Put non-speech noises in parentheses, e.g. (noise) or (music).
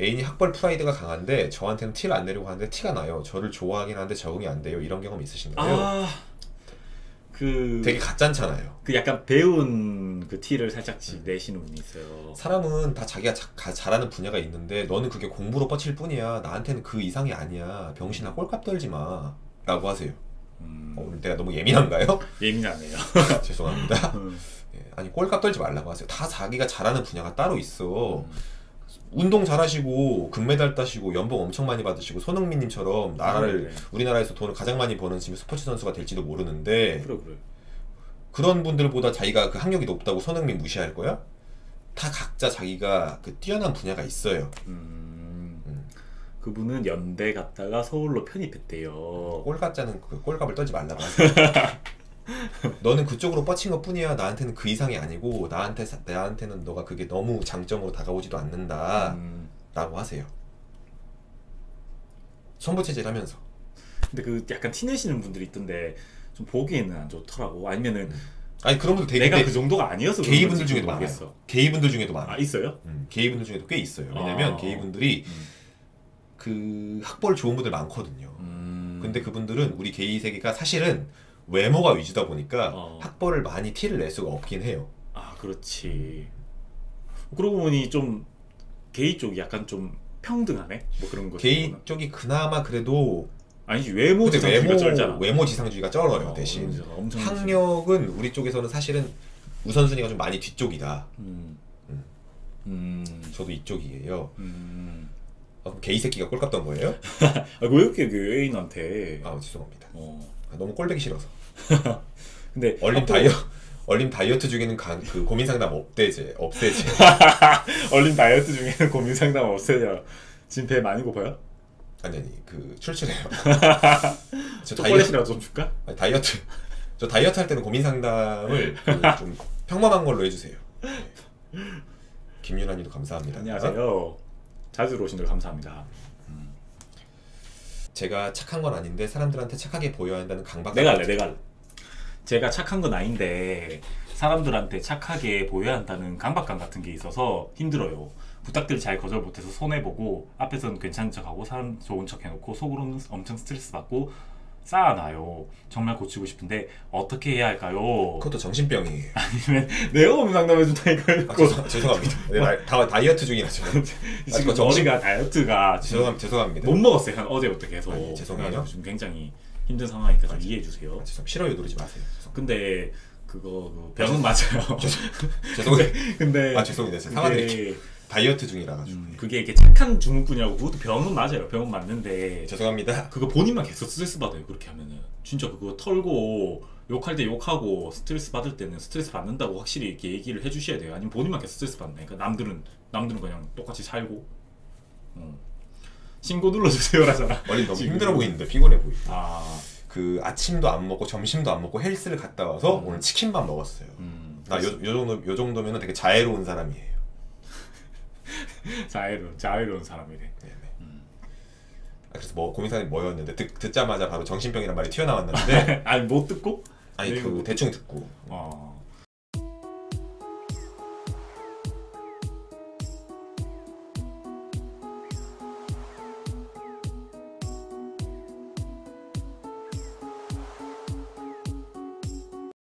애인이 학벌 프라이드가 강한데 저한테는 티를 안 내려고 하는데 티가 나요. 저를 좋아하긴 하는데 적응이 안 돼요. 이런 경험 있으신가요? 아, 그, 되게 가짠잖아요. 그 약간 배운 그 티를 살짝씩 내시는 분이 있어요. 사람은 다 자기가 자- 가- 잘하는 분야가 있는데 너는 그게 공부로 뻗칠 뿐이야. 나한테는 그 이상이 아니야. 병신아 꼴값 떨지 마. 라고 하세요. 음, 어, 오늘 내가 너무 예민한가요? 예민하네요. (laughs) 죄송합니다. 음, 예, 아니 꼴값 떨지 말라고 하세요. 다 자기가 잘하는 분야가 따로 있어. 음. 운동 잘하시고 금메달 따시고 연봉 엄청 많이 받으시고 손흥민님처럼 나라를 네. 우리나라에서 돈을 가장 많이 버는 지금 스포츠 선수가 될지도 모르는데 그래 그래. 그런 분들보다 자기가 그 학력이 높다고 손흥민 무시할 거야? 다 각자 자기가 그 뛰어난 분야가 있어요. 음, 음. 그분은 연대 갔다가 서울로 편입했대요. 꼴값자는 그 꼴값을 떨지 말라고 하세요. (laughs) 너는 그쪽으로 뻗친 것 뿐이야. 나한테는 그 이상이 아니고 나한테 사- 나한테는 너가 그게 너무 장점으로 다가오지도 않는다. 음, 라고 하세요. 선보 체질 하면서. 근데 그 약간 티 내시는 분들이 있던데 좀 보기에는 안 좋더라고. 아니면은 아니 그런 분들 되게 내가 그 정도가 아니어서 그런 게이 분들 건지 중에도 많아요. 모르겠어. 게이 분들 중에도 많아요. 아 있어요? 음, 게이 분들 중에도 꽤 있어요. 왜냐면 아. 게이 분들이 음. 그 학벌 좋은 분들 많거든요. 음. 근데 그분들은 우리 게이 세계가 사실은 외모가 위주다 보니까 어. 학벌을 많이 티를 낼 수가 없긴 해요. 아 그렇지. 그러고 보니 좀 게이 쪽이 약간 좀 평등하네. 뭐 그런 거. 게이 치고는. 쪽이 그나마 그래도 아니지 외모 지상주의가 쩔잖아. 외모 지상주의가 쩔어요 어, 대신 엄청, 엄청 학력은 우리 쪽에서는 사실은 우선순위가 좀 많이 뒤쪽이다. 음. 음. 음. 저도 이쪽이에요. 음. 아, 그럼 게이 새끼가 꼴값던 거예요? (laughs) 아, 왜 이렇게 그 애인한테 아 죄송합니다. 어. 아, 너무 꼴보기 싫어서. (laughs) 근데 얼림 학교- 다이어 얼림 다이어트 중에는 간, 그 고민 상담 없대제 없애제. (laughs) 얼린 다이어트 중에는 고민 상담 없애요. 지금 배 많이 고파요? 아니 아니 그 출출해요. (laughs) 저 초콜릿이라도 좀 줄까? 아니, 다이어트 저 다이어트 할 때는 고민 상담을 그 좀 평범한 걸로 해주세요. 네. 김윤아님도 감사합니다. 안녕하세요. 자주 들어오신 걸 감사합니다. 제가 착한 건 아닌데 사람들한테 착하게 보여야 한다는 강박. 내가 할래, 내가 할래. 제가 착한 건 아닌데 사람들한테 착하게 보여야 한다는 강박감 같은 게 있어서 힘들어요. 부탁들 잘 거절 못해서 손해보고 앞에서는 괜찮은 척하고 사람 좋은 척 해놓고 속으로는 엄청 스트레스 받고 쌓아놔요. 정말 고치고 싶은데 어떻게 해야 할까요? 그것도 정신병이에요. (laughs) 아니면 내가 고민 상담해준다니까요. 아, 죄송, 죄송합니다. 네, 다, 다 다이어트 중이라서. 지금 (laughs) 그거 정신- 머리가 다이어트가 지금 죄송합니다. 죄송합니다. 못 먹었어요. 한 어제부터 계속. 아니, 죄송해요. 지금 굉장히 힘든 상황이니까 좀 아, 이해해 주세요. 아, 죄송. 싫어요 누르지 마세요. 죄송. 근데 그거 그 병은 맞아요. 죄송해요. (laughs) 근데 아 죄송해요. 사과드릴게요. 다이어트 중이라 가지고. 음, 그게 이렇게 착한 중국분이라고 그것도 병은 맞아요. 병은 맞는데 죄송합니다. 그거 본인만 계속 스트레스 받아요. 그렇게 하면은 진짜 그거 털고 욕할 때 욕하고 스트레스 받을 때는 스트레스 받는다고 확실히 이렇게 얘기를 해주셔야 돼요. 아니면 본인만 계속 스트레스 받나니까 남들은 남들은 그냥 똑같이 살고. 음. 신고 눌러주세요라잖아. 얼린 (laughs) 너무. 힘들어 보이는데 피곤해 보이. 아, 그 아침도 안 먹고 점심도 안 먹고 헬스를 갔다 와서 음. 오늘 치킨만 먹었어요. 음. 나 요, 요 정도 요 정도면은 되게 자애로운 사람이에요. (laughs) 자애로운 자애로운 사람이래. 네네. 음. 아, 그래서 뭐 고민사님 뭐였는데 듣, 듣자마자 바로 정신병이란 말이 튀어나왔는데 (laughs) 아니 못 듣고? 아니 네, 그 뭐- 대충 듣고 어.